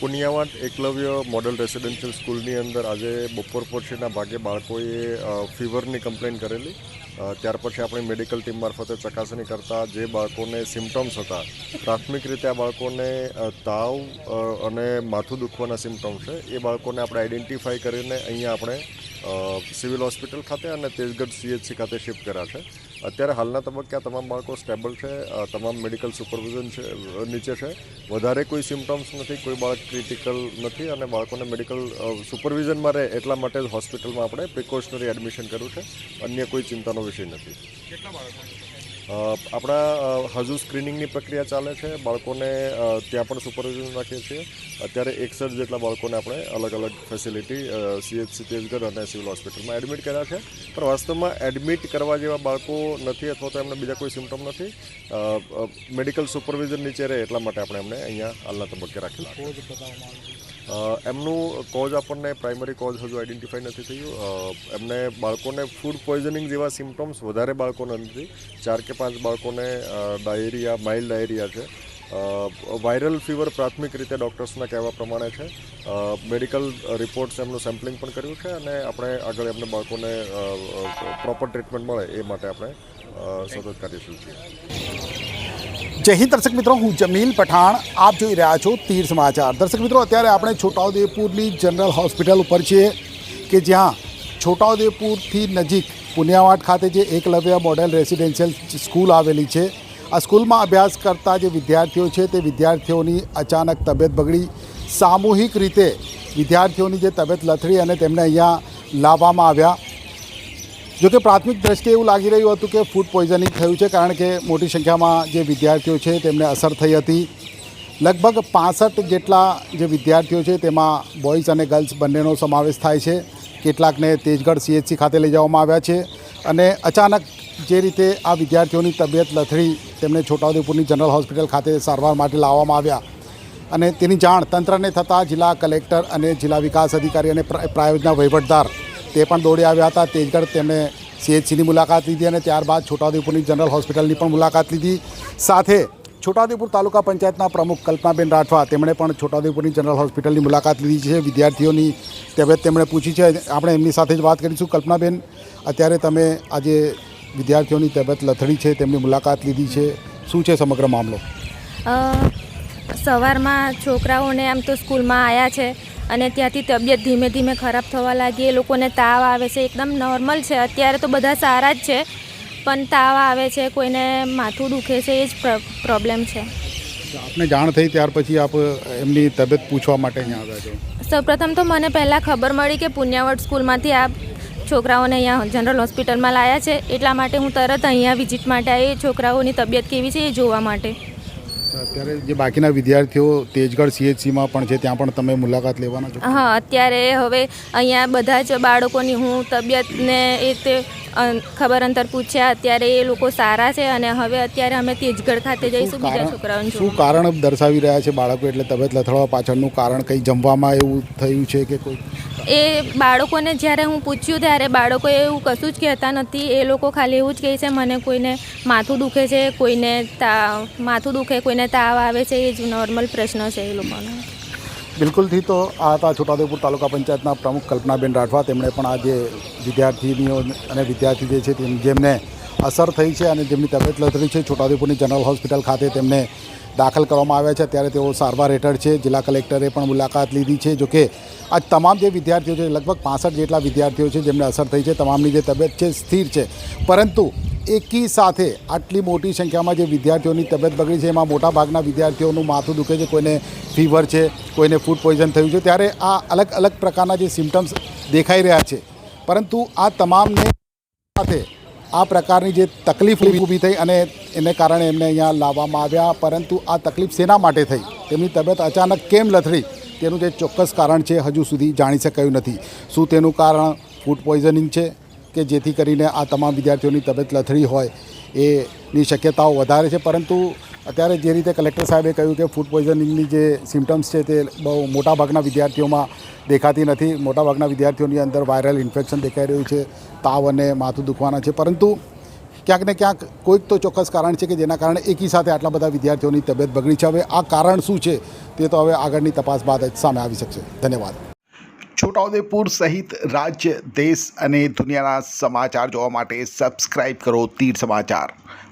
પુનિયાવાડ Eklavya model residential સ્કૂલની અંદર આજે બપોર પછીના ભાગે બાળકોએ ફીવરની કમ્પ્લેન કરેલી. ત્યાર પછી આપણી મેડિકલ ટીમ મારફતે ચકાસણી કરતા જે બાળકોને સિમ્ટમ્સ હતા, પ્રાથમિક રીતે આ બાળકોને તાવ અને માથું દુખવાના સિમ્ટમ્સ છે. એ બાળકોને આપણે આઈડેન્ટિફાઈ કરીને અહીંયા આપણે સિવિલ હોસ્પિટલ ખાતે અને તેજગઢ સીએચસી ખાતે શિફ્ટ કર્યા છે. અત્યારે હાલના તબક્કે આ તમામ બાળકો સ્ટેબલ છે તમામ મેડિકલ સુપરવિઝન છે નીચે છે. વધારે કોઈ સિમ્ટમ્સ નથી, કોઈ બાળક ક્રિટિકલ નથી અને બાળકોને મેડિકલ સુપરવિઝનમાં રહે એટલા માટે જ હોસ્પિટલમાં આપણે પ્રિકોશનરી એડમિશન કર્યું છે. અન્ય કોઈ ચિંતાનો વિષય નથી. આપણા હજુ સ્ક્રીનિંગની પ્રક્રિયા ચાલે છે. બાળકોને ત્યાં પણ સુપરવિઝન રાખીએ છીએ. અત્યારે એકસઠ જેટલા બાળકોને આપણે અલગ અલગ ફેસિલિટી સીએચસી તેજગઢ અને સિવિલ હોસ્પિટલમાં એડમિટ કર્યા છે. પણ વાસ્તવમાં એડમિટ કરવા જેવા બાળકો નથી અથવા તો એમને બીજા કોઈ સિમ્ટમ નથી. મેડિકલ સુપરવિઝન નીચે રહે એટલા માટે આપણે એમને અહીંયા હાલના તબક્કે રાખેલા એમનું કોઝ આપણને પ્રાઇમરી કોઝ હજુ આઈડેન્ટિફાઈ નથી થયું. એમને બાળકોને ફૂડ પોઈઝનિંગ જેવા સિમ્ટમ્સ વધારે બાળકોને નથી. ચાર કે પાંચ બાળકોને ડાયરિયા માઇલ્ડ ડાયરિયા છે. વાયરલ ફીવર પ્રાથમિક રીતે ડૉક્ટર્સના કહેવા પ્રમાણે છે. મેડિકલ રિપોર્ટ્સ એમનું સેમ્પલિંગ પણ કર્યું છે અને આપણે આગળ એમને બાળકોને પ્રોપર ટ્રીટમેન્ટ મળે એ માટે આપણે સતત કાર્યશીલ છીએ. જય હિન્દ દર્શક મિત્રો, હું જમીલ પઠાણ. આપ જોઈ રહ્યા છો તીર સમાચાર. દર્શક મિત્રો, અત્યારે આપણે છોટાઉદેપુરની જનરલ હોસ્પિટલ ઉપર છીએ કે જ્યાં છોટાઉદેપુરથી નજીક પુનિયાવાડ ખાતે જે એકલવ્ય મોડેલ રેસિડેન્શિયલ સ્કૂલ આવેલી છે, આ સ્કૂલમાં અભ્યાસ કરતા જે વિદ્યાર્થીઓ છે તે વિદ્યાર્થીઓની અચાનક તબિયત બગડી. સામૂહિક રીતે વિદ્યાર્થીઓની જે તબિયત લથડી અને તેમને અહીંયા લાવવામાં આવ્યા. જોકે પ્રાથમિક દ્રષ્ટિએ એવું લાગી રહ્યું હતું કે ફૂડ પોઈઝનિંગ થયું છે, કારણ કે મોટી સંખ્યામાં જે વિદ્યાર્થીઓ છે, તેમને અસર થઈ હતી. લગભગ પાસઠ જેટલા જે વિદ્યાર્થીઓ છે, તેમાં બોયઝ અને ગર્લ્સ બંનેનો સમાવેશ થાય છે. કેટલાકને તેજગઢ સીએચસી ખાતે લઈ જવામાં આવ્યા છે અને અચાનક જે રીતે આ વિદ્યાર્થીઓની તબિયત લથડી, તેમને છોટાઉદેપુરની જનરલ હોસ્પિટલ ખાતે સારવાર માટે લાવવામાં આવ્યા. અને તેની જાણ તંત્રને થતાં જિલ્લા કલેક્ટર અને જિલ્લા વિકાસ અધિકારી અને પ્રા- પ્રાયોજના વહીવટદાર તે પણ દોડી આવ્યા હતા. તેજગઢ તેમણે સીએચસીની મુલાકાત લીધી અને ત્યારબાદ છોટાઉદેપુરની જનરલ હોસ્પિટલની પણ મુલાકાત લીધી. સાથે છોટાઉદેપુર તાલુકા પંચાયતના પ્રમુખ કલ્પનાબેન રાઠવા તેમણે પણ છોટાઉદેપુરની જનરલ હોસ્પિટલની મુલાકાત લીધી છે. વિદ્યાર્થીઓની તબિયત તેમણે પૂછી છે. આપણે એમની સાથે જ વાત કરીશું. કલ્પનાબેન, અત્યારે તમે આજે વિદ્યાર્થીઓની તબિયત લથડી છે, તેમની મુલાકાત લીધી છે. શું છે સમગ્ર મામલો? સવારમાં છોકરાઓને આમ તો સ્કૂલમાં આવ્યા છે. અને ત્યાંથી તબિયત ધીમે ધીમે ખરાબ થવા લાગી. એ લોકોને તાવ આવે છે એકદમ નોર્મલ છે. અત્યારે તો બધા સારા જ છે પણ તાવ આવે છે કોઈને માથું દુખે છે એ જ પ્રોબ્લેમ છે. આપને જાણ થઈ ત્યાર પછી આપ એમની તબિયત પૂછવા માટે અહીંયા આવ્યા છો? સૌપ્રથમ તો મને પહેલાં ખબર મળી કે પુણ્યાવટ સ્કૂલમાંથી આ છોકરાઓને અહીંયા જનરલ હોસ્પિટલમાં લાયા છે. એટલા માટે હું તરત અહીંયા વિઝિટ માટે આવી. છોકરાઓની તબિયત કેવી છે એ જોવા માટે. અત્યારે જે બાકીના વિદ્યાર્થીઓ તેજગઢ સીએચસીમાં પણ છે ત્યાં પણ તમે મુલાકાત લેવાના છો? હા અત્યારે હવે અહીંયા બધા જ બાળકોની હું તબિયતને એ તે ખબર અંતર પૂછ્યા અત્યારે એ લોકો સારા છે અને હવે અત્યારે અમે તેજગઢ ખાતે જઈશું બીજા છોકરાઓને શું કારણ દર્શાવી રહ્યા છે બાળકો? એટલે તબિયત લથડવા પાછળનું કારણ કંઈ જમવામાં એવું થયું છે કે કોઈ? એ બાળકોને જ્યારે હું પૂછ્યું ત્યારે બાળકો એવું કશું જ કહેતા નથી. એ લોકો ખાલી એવું જ કહે છે, મને કોઈને માથું દુખે છે, કોઈને તાવ માથું દુખે, કોઈને તાવ આવે છે. એ જ નોર્મલ પ્રશ્ન છે એ લોકોનો. બિલકુલથી તો આ હતા છોટાઉદેપુર તાલુકા પંચાયતના પ્રમુખ કલ્પનાબેન રાઠવા. તેમણે પણ આ જે વિદ્યાર્થીનીઓ અને વિદ્યાર્થી જે છે તેમ જેમને અસર થઈ છે અને જેમની તબિયત લથડી છે, છોટાઉદેપુરની જનરલ હોસ્પિટલ ખાતે તેમને દાખલ કરવામાં આવ્યા છે. ત્યારે તેઓ સારવાર હેઠળ છે. જિલ્લા કલેક્ટરે પણ મુલાકાત લીધી છે. જોકે આ તમામ જે વિદ્યાર્થીઓ છે, લગભગ પાસઠ જેટલા વિદ્યાર્થીઓ છે, જેમને અસર થઈ છે, તમામની જે તબિયત છે, સ્થિર છે. પરંતુ એકી સાથે આટલી મોટી સંખ્યામાં જે વિદ્યાર્થીઓની તબિયત બગડી છે, એમાં મોટાભાગના વિદ્યાર્થીઓનું માથું દુખે છે, કોઈને ફીવર છે, કોઈને ફૂડ પોઈઝન થયું છે. ત્યારે આ અલગ અલગ પ્રકારના જે સિમ્ટમ્સ દેખાઈ રહ્યા છે. પરંતુ આ તમામને સાથે આ પ્રકારની જે તકલીફ ઊભી થઈ અને એને કારણે એમને અહીંયા લાવવામાં આવ્યા, પરંતુ આ તકલીફ શેના માટે થઈ. તેમની તબિયત અચાનક કેમ લથડી તેનું જે ચોક્કસ કારણ છે હજુ સુધી જાણી શકાયું નથી. શું તેનું કારણ ફૂડ પોઈઝનિંગ છે કે જેથી કરીને આ તમામ વિદ્યાર્થીઓની તબિયત લથડી હોય એની શક્યતાઓ વધારે છે, પરંતુ અત્યારે જે રીતે કલેક્ટર સાહેબે કહ્યું કે ફૂડ પોઈઝનિંગની જે સિમ્ટમ્સ છે તે બહુ મોટાભાગના વિદ્યાર્થીઓમાં દેખાતી નથી. મોટાભાગના વિદ્યાર્થીઓની અંદર વાયરલ ઇન્ફેક્શન દેખાઈ રહ્યું છે, તાવ અને માથું દુખવાના છે. પરંતુ ક્યાંક ને ક્યાંક કોઈક તો ચોક્કસ કારણ છે કે જેના કારણે એકી સાથે આટલા બધા વિદ્યાર્થીઓની તબિયત બગડી છે. હવે આ કારણ શું છે તે તો હવે આગળની તપાસ બાદ જ સામે આવી શકશે. ધન્યવાદ. છોટાઉદેપુર સહિત રાજ્ય, દેશ અને દુનિયાના સમાચાર જોવા માટે સબસ્ક્રાઈબ કરો તીર સમાચાર.